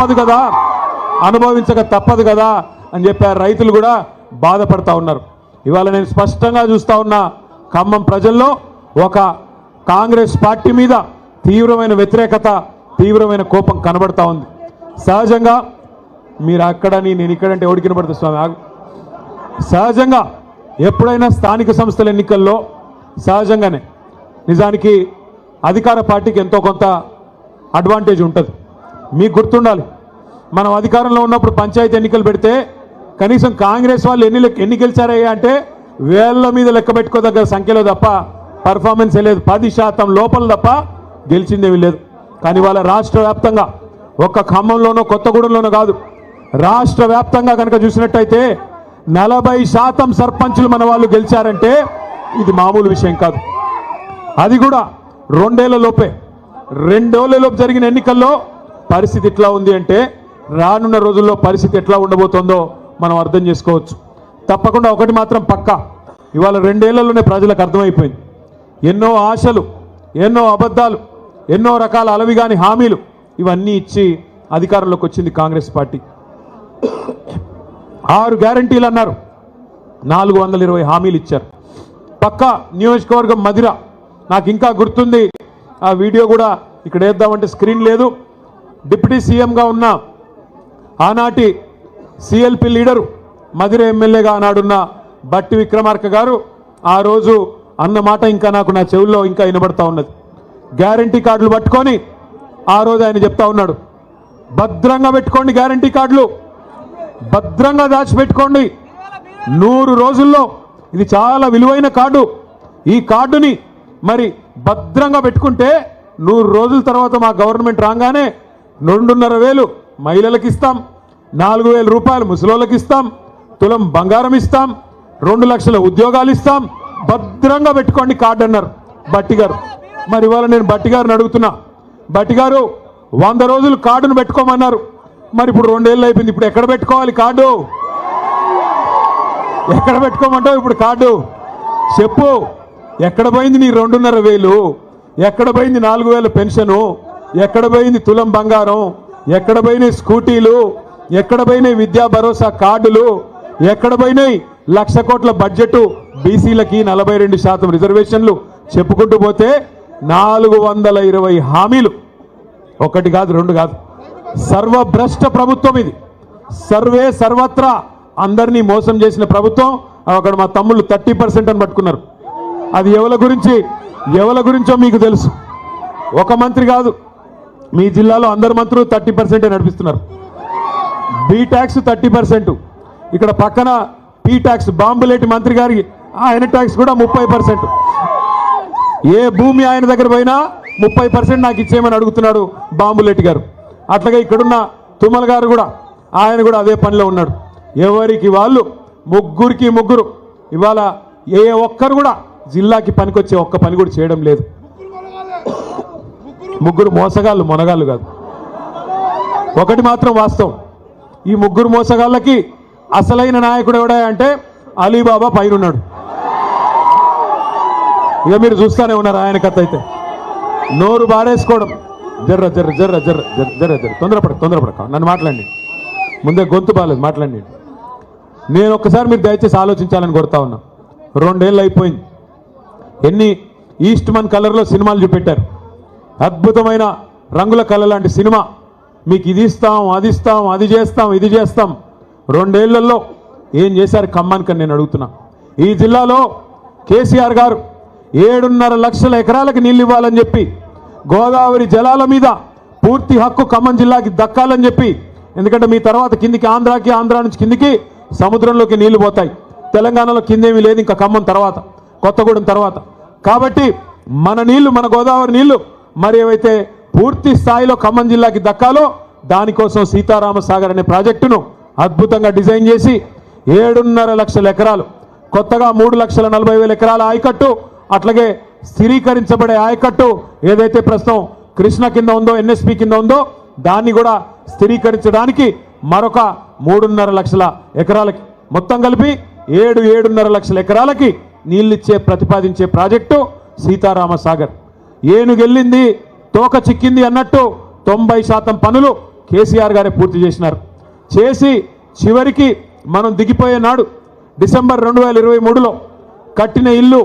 తప్పదు కదా. అనుభవించక తప్పదు కదా అని చెప్పారు రైతులు కూడా బాధపడతా ఉన్నారు. ఇవాళ నేను స్పష్టంగా చూస్తా ఉన్న ఖమ్మం ప్రజల్లో ఒక కాంగ్రెస్ పార్టీ మీద తీవ్రమైన వ్యతిరేకత తీవ్రమైన కోపం కనబడతా ఉంది. సహజంగా మీరు అక్కడని నేను ఇక్కడంటే ఎవడికి కనబడుతుంది స్వామి? సహజంగా ఎప్పుడైనా స్థానిక సంస్థల ఎన్నికల్లో సహజంగానే నిజానికి అధికార పార్టీకి ఎంతో కొంత అడ్వాంటేజ్ ఉంటుంది. మీకు గుర్తుండాలి. మనం అధికారంలో ఉన్నప్పుడు పంచాయతీ ఎన్నికలు పెడితే కనీసం కాంగ్రెస్ వాళ్ళు ఎన్ని లెక్క- ఎన్ని గెలిచారయ్యా అంటే వేళ్ళ మీద లెక్క పెట్టుకోదగ్గ సంఖ్యలో తప్ప పర్ఫార్మెన్స్ లేదు. పది శాతం లోపల తప్ప గెలిచిందేమీ లేదు. కానీ వాళ్ళ రాష్ట్ర వ్యాప్తంగా ఒక్క ఖమ్మంలోనో కొత్తగూడెంలోనో కాదు రాష్ట్ర వ్యాప్తంగా కనుక చూసినట్టయితే నలభై శాతం సర్పంచులు మన వాళ్ళు గెలిచారంటే ఇది మామూలు విషయం కాదు. అది కూడా రెండేళ్ళ లోపే. రెండేళ్ళ లోపు జరిగిన ఎన్నికల్లో పరిస్థితి ఎట్లా ఉంది అంటే రానున్న రోజుల్లో పరిస్థితి ఎట్లా ఉండబోతుందో మనం అర్థం చేసుకోవచ్చు. తప్పకుండా ఒకటి మాత్రం పక్కా. ఇవాళ రెండేళ్ళలోనే ప్రజలకు అర్థమైపోయింది. ఎన్నో ఆశలు ఎన్నో అబద్ధాలు ఎన్నో రకాల అలవిగాని హామీలు ఇవన్నీ ఇచ్చి అధికారంలోకి వచ్చింది కాంగ్రెస్ పార్టీ. ఆరు గ్యారంటీలు అన్నారు. నాలుగు వందల ఇరవై హామీలు ఇచ్చారు. పక్క నియోజకవర్గం మధిర. నాకు ఇంకా గుర్తుంది. ఆ వీడియో కూడా ఇక్కడ వేద్దామంటే స్క్రీన్ లేదు. డిప్యూటీ సీఎంగా ఉన్న ఆనాటి సిఎల్పి లీడరు మధుర ఎమ్మెల్యేగా ఆనాడున్న బట్టి విక్రమార్క గారు ఆ రోజు అన్న మాట ఇంకా నాకు నా చెవుల్లో ఇంకా వినబడతా ఉన్నది. గ్యారంటీ కార్డులు పట్టుకొని ఆ రోజు ఆయన చెప్తా ఉన్నాడు. భద్రంగా పెట్టుకోండి గ్యారంటీ కార్డులు. భద్రంగా దాచిపెట్టుకోండి. నూరు రోజుల్లో ఇది చాలా విలువైన కార్డు. ఈ కార్డుని మరి భద్రంగా పెట్టుకుంటే నూరు రోజుల తర్వాత మా గవర్నమెంట్ రాగానే రెండున్నర వేలు మహిళలకు ఇస్తాం నాలుగు వేల రూపాయలు ముసలోళ్ళకి ఇస్తాం తులం బంగారం ఇస్తాం రెండు లక్షల ఉద్యోగాలు ఇస్తాం భద్రంగా పెట్టుకోండి కార్డు అన్నారు బట్టి గారు మరి ఇవాళ నేను బట్టి గారిని అడుగుతున్నా బట్టి గారు వంద రోజులు కార్డును పెట్టుకోమన్నారు. మరి ఇప్పుడు రెండేళ్ళు అయిపోయింది ఇప్పుడు ఎక్కడ పెట్టుకోవాలి కార్డు? ఎక్కడ పెట్టుకోమంటావు ఇప్పుడు కార్డు? చెప్పు ఎక్కడ పోయింది నీ రెండున్నర వేలు? ఎక్కడ పోయింది నాలుగు వేల పెన్షను? ఎక్కడ పోయింది తులం బంగారం? ఎక్కడ పోయినాయి స్కూటీలు? ఎక్కడ పోయినాయి విద్యా భరోసా కార్డులు? ఎక్కడ పోయినాయి లక్ష కోట్ల బడ్జెట్? బీసీలకి నలభై రెండు శాతం రిజర్వేషన్లు చెప్పుకుంటూ పోతే నాలుగు వందల ఇరవై హామీలు. ఒకటి కాదు రెండు కాదు. సర్వభ్రష్ట ప్రభుత్వం ఇది. సర్వే సర్వత్రా అందరినీ మోసం చేసిన ప్రభుత్వం అక్కడ మా తమ్ముళ్ళు థర్టీ పర్సెంట్ అని పట్టుకున్నారు. అది ఎవల గురించి? ఎవల గురించో మీకు తెలుసు. ఒక మంత్రి కాదు. మీ జిల్లాలో అందరు మంత్రులు థర్టీ పర్సెంటే నడిపిస్తున్నారు. B tax thirty percent. ఇక్కడ పక్కన పీ ట్యాక్స్ బాంబులేటి మంత్రి గారికి ఆయన ట్యాక్స్ కూడా ముప్పై పర్సెంట్. ఏ భూమి ఆయన దగ్గర పోయినా ముప్పై పర్సెంట్ నాకు ఇచ్చేయమని అడుగుతున్నాడు బాంబులేటి గారు. అట్లాగే ఇక్కడున్న తుమ్మల గారు కూడా ఆయన కూడా అదే పనిలో ఉన్నాడు. ఎవరికి వాళ్ళు ముగ్గురికి ముగ్గురు. ఇవాళ ఏ ఒక్కరు కూడా జిల్లాకి పనికొచ్చే ఒక్క పని కూడా చేయడం లేదు. ముగ్గురు మోసగాళ్ళు మొనగాళ్ళు కాదు. ఒకటి మాత్రం వాస్తవం. ఈ ముగ్గురు మోసగాళ్ళకి అసలైన నాయకుడు ఎవడా అంటే అలీబాబా పైన ఉన్నాడు ఇక మీరు చూస్తూనే ఉన్నారు ఆయన కథ అయితే. నోరు బారేసుకోవడం జర్ర జర్ర జర్ర జర్ర జర్ర జర్ర తొందరపడ తొందరపడక నన్ను మాట్లాడండి. ముందే గొంతు బాగాలేదు మాట్లాడండి. నేను ఒక్కసారి మీరు దయచేసి ఆలోచించాలని కొడతా ఉన్నా. రెండేళ్ళు అయిపోయింది. ఎన్ని ఈస్ట్ మన్ కలర్లో సినిమాలు చూపెట్టారు. అద్భుతమైన రంగుల కళ లాంటి సినిమా. మీకు ఇది ఇస్తాం అది ఇస్తాం అది చేస్తాం ఇది చేస్తాం. రెండేళ్ళలో ఏం చేశారు ఖమ్మానికి నేను అడుగుతున్నా. ఈ జిల్లాలో కేసీఆర్ గారు ఏడున్నర లక్షల ఎకరాలకు నీళ్ళు ఇవ్వాలని చెప్పి గోదావరి జలాల మీద పూర్తి హక్కు ఖమ్మం జిల్లాకి దక్కాలని చెప్పి ఎందుకంటే మీ తర్వాత కిందికి ఆంధ్రాకి ఆంధ్రా నుంచి కిందికి సముద్రంలోకి నీళ్ళు పోతాయి. తెలంగాణలో కిందేమీ లేదు ఇంకా ఖమ్మం తర్వాత కొత్తగూడెం తర్వాత. కాబట్టి మన నీళ్ళు మన గోదావరి నీళ్ళు మరి ఏవైతే పూర్తి స్థాయిలో ఖమ్మం జిల్లాకి దక్కాలో దానికోసం సీతారామ సాగర్ అనే ప్రాజెక్టును అద్భుతంగా డిజైన్ చేసి ఏడున్నర లక్షల ఎకరాలు కొత్తగా మూడు లక్షల నలభై వేల ఎకరాల ఆయకట్టు అట్లాగే స్థిరీకరించబడే ఆయకట్టు ఏదైతే ప్రస్తుతం కృష్ణ కింద ఉందో ఎన్ఎస్పి కింద ఉందో దాన్ని కూడా స్థిరీకరించడానికి మరొక మూడున్నర లక్షల ఎకరాలకి. మొత్తం కలిపి ఏడు ఏడున్నర లక్షల ఎకరాలకి నీళ్ళిచ్చే ప్రతిపాదించే ప్రాజెక్టు సీతారామ సాగర్. ఏనుగెళ్ళింది తోక చిక్కింది అన్నట్టు తొంభై శాతం పనులు కేసీఆర్ గారే పూర్తి చేసినారు. చేసి చివరికి మనం దిగిపోయే నాడు డిసెంబర్ రెండు వేల ఇరవై మూడులో కట్టిన ఇల్లు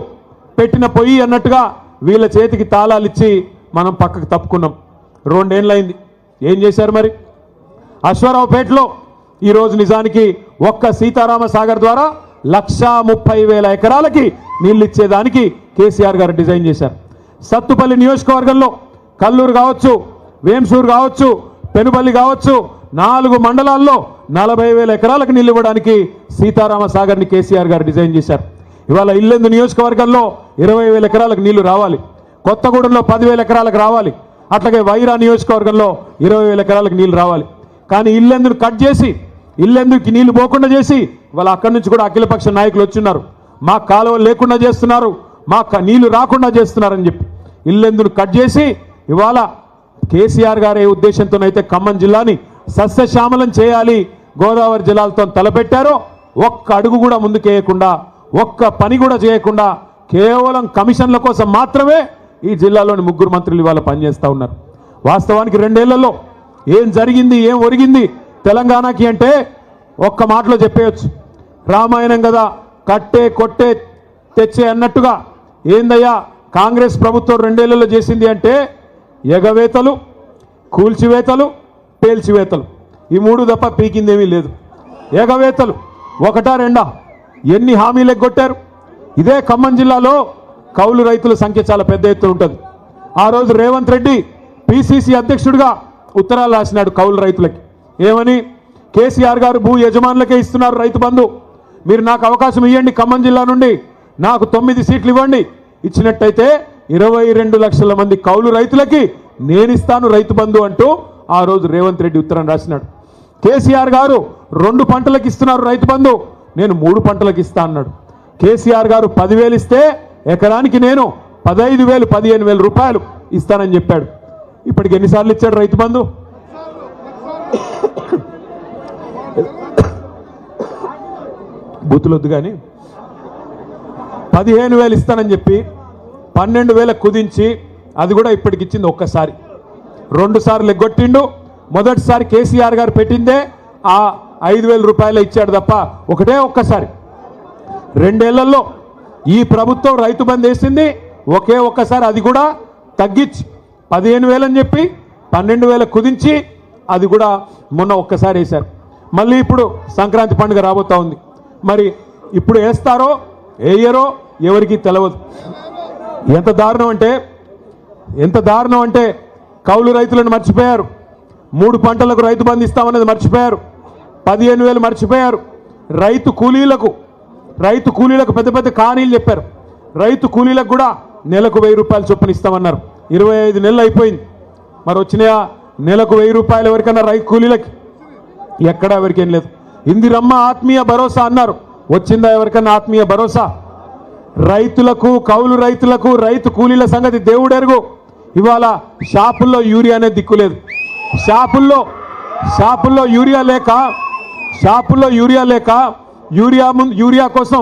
పెట్టిన పొయ్యి అన్నట్టుగా వీళ్ళ చేతికి తాళాలు ఇచ్చి మనం పక్కకు తప్పుకున్నాం. రెండేళ్ళైంది ఏం చేశారు మరి? అశ్వారావుపేటలో ఈరోజు నిజానికి ఒక్క సీతారామ సాగర్ ద్వారా లక్షా ముప్పై వేల ఎకరాలకి నీళ్ళు ఇచ్చేదానికి కేసీఆర్ గారు డిజైన్ చేశారు. సత్తుపల్లి నియోజకవర్గంలో కల్లూరు కావచ్చు వేంసూరు కావచ్చు పెనుపల్లి కావచ్చు నాలుగు మండలాల్లో నలభై వేల ఎకరాలకు నీళ్ళు ఇవ్వడానికి సీతారామ సాగర్ని కేసీఆర్ గారు డిజైన్ చేశారు. ఇవాళ ఇల్లెందు నియోజకవర్గంలో ఇరవై వేల ఎకరాలకు నీళ్ళు రావాలి. కొత్తగూడెంలో పదివేల ఎకరాలకు రావాలి. అట్లాగే వైరా నియోజకవర్గంలో ఇరవై వేల ఎకరాలకు నీళ్ళు రావాలి. కానీ ఇల్లెందును కట్ చేసి ఇల్లెందుకి నీళ్ళు పోకుండా చేసి వాళ్ళ అక్కడి నుంచి కూడా అఖిలపక్ష నాయకులు వచ్చిన్నారు. మా కాలువలు లేకుండా చేస్తున్నారు. మాకు నీళ్ళు రాకుండా చేస్తున్నారని చెప్పి. ఇల్లెందును కట్ చేసి ఇవాళ కేసీఆర్ గారి ఉద్దేశంతోనైతే ఖమ్మం జిల్లాని సస్యశ్యామలం చేయాలి గోదావరి జిల్లాలతో తలపెట్టారో ఒక్క అడుగు కూడా ముందుకేయకుండా ఒక్క పని కూడా చేయకుండా కేవలం కమిషన్ల కోసం మాత్రమే ఈ జిల్లాలోని ముగ్గురు మంత్రులు ఇవాళ పనిచేస్తూ ఉన్నారు. వాస్తవానికి రెండేళ్ళలో ఏం జరిగింది ఏం ఒరిగింది తెలంగాణకి అంటే ఒక్క మాటలో చెప్పేయచ్చు. రామాయణం కదా కట్టే కొట్టే తెచ్చే అన్నట్టుగా ఏందయ్యా? కాంగ్రెస్ ప్రభుత్వం రెండేళ్ళలో చేసింది అంటే ఎగవేతలు కూల్చివేతలు పేల్చివేతలు. ఈ మూడు తప్ప పీకిందేమీ లేదు. ఎగవేతలు ఒకటా రెండా? ఎన్ని హామీలు ఎగ్గొట్టారు? ఇదే ఖమ్మం జిల్లాలో కౌలు రైతుల సంఖ్య చాలా పెద్ద ఎత్తున ఉంటుంది. ఆ రోజు రేవంత్ రెడ్డి పిసిసి అధ్యక్షుడిగా ఉత్తరాలు రాసినాడు కౌలు రైతులకి. ఏమని? కేసీఆర్ గారు భూ యజమానులకే ఇస్తున్నారు రైతు బంధు. మీరు నాకు అవకాశం ఇవ్వండి ఖమ్మం జిల్లా నుండి. నాకు తొమ్మిది సీట్లు ఇవ్వండి. ఇచ్చినట్టయితే ఇరవై రెండు లక్షల మంది కౌలు రైతులకి నేను ఇస్తాను రైతు బంధు అంటూ ఆ రోజు రేవంత్ రెడ్డి ఉత్తరం రాసినాడు. కేసీఆర్ గారు రెండు పంటలకు ఇస్తున్నారు రైతు బంధు. నేను మూడు పంటలకు ఇస్తా అన్నాడు. కేసీఆర్ గారు పదివేలు ఇస్తే ఎకరానికి నేను పదహైదు వేలు పదిహేను వేల రూపాయలు ఇస్తానని చెప్పాడు. ఇప్పటికి ఎన్నిసార్లు ఇచ్చాడు రైతు బంధు? బూతులొద్దు కానీ పదిహేను వేలు ఇస్తానని చెప్పి పన్నెండు వేల కుదించి అది కూడా ఇప్పటికి ఇచ్చింది ఒక్కసారి. రెండు సార్లు ఎగ్గొట్టిండు. మొదటిసారి కేసీఆర్ గారు పెట్టిందే ఆ ఐదు వేల రూపాయలు ఇచ్చాడు తప్ప ఒకటే ఒక్కసారి. రెండేళ్ళలో ఈ ప్రభుత్వం రైతు బంద్ వేసింది. ఒకే ఒక్కసారి అది కూడా తగ్గించి పదిహేను వేలని చెప్పి పన్నెండు వేల కుదించి అది కూడా మొన్న ఒక్కసారి వేశారు. మళ్ళీ ఇప్పుడు సంక్రాంతి పండుగ రాబోతా ఉంది. మరి ఇప్పుడు వేస్తారో వేయరో ఎవరికి తెలవదు. ఎంత దారుణం అంటే ఎంత దారుణం అంటే కౌలు రైతులను మర్చిపోయారు. మూడు పంటలకు రైతు బంధు ఇస్తామన్నది మర్చిపోయారు. పదిహేను వేలు మర్చిపోయారు. రైతు కూలీలకు రైతు కూలీలకు పెద్ద పెద్ద కానీలు చెప్పారు. రైతు కూలీలకు కూడా నెలకు వెయ్యి రూపాయలు చొప్పున ఇస్తామన్నారు. ఇరవై ఐదు నెలలు అయిపోయింది. మరి వచ్చినాయా? నెలకు వెయ్యి రూపాయలు ఎవరికన్నా రైతు కూలీలకి? ఎక్కడా ఎవరికేం లేదు. ఇందిరమ్మ ఆత్మీయ భరోసా అన్నారు. వచ్చిందా ఎవరికన్నా ఆత్మీయ భరోసా? రైతులకు కౌలు రైతులకు రైతు కూలీల సంగతి దేవుడెరుగు ఇవాళ షాపుల్లో యూరియా అనేది దిక్కులేదు. షాపుల్లో షాపుల్లో యూరియా లేక షాపుల్లో యూరియా లేక యూరియా ముందు యూరియా కోసం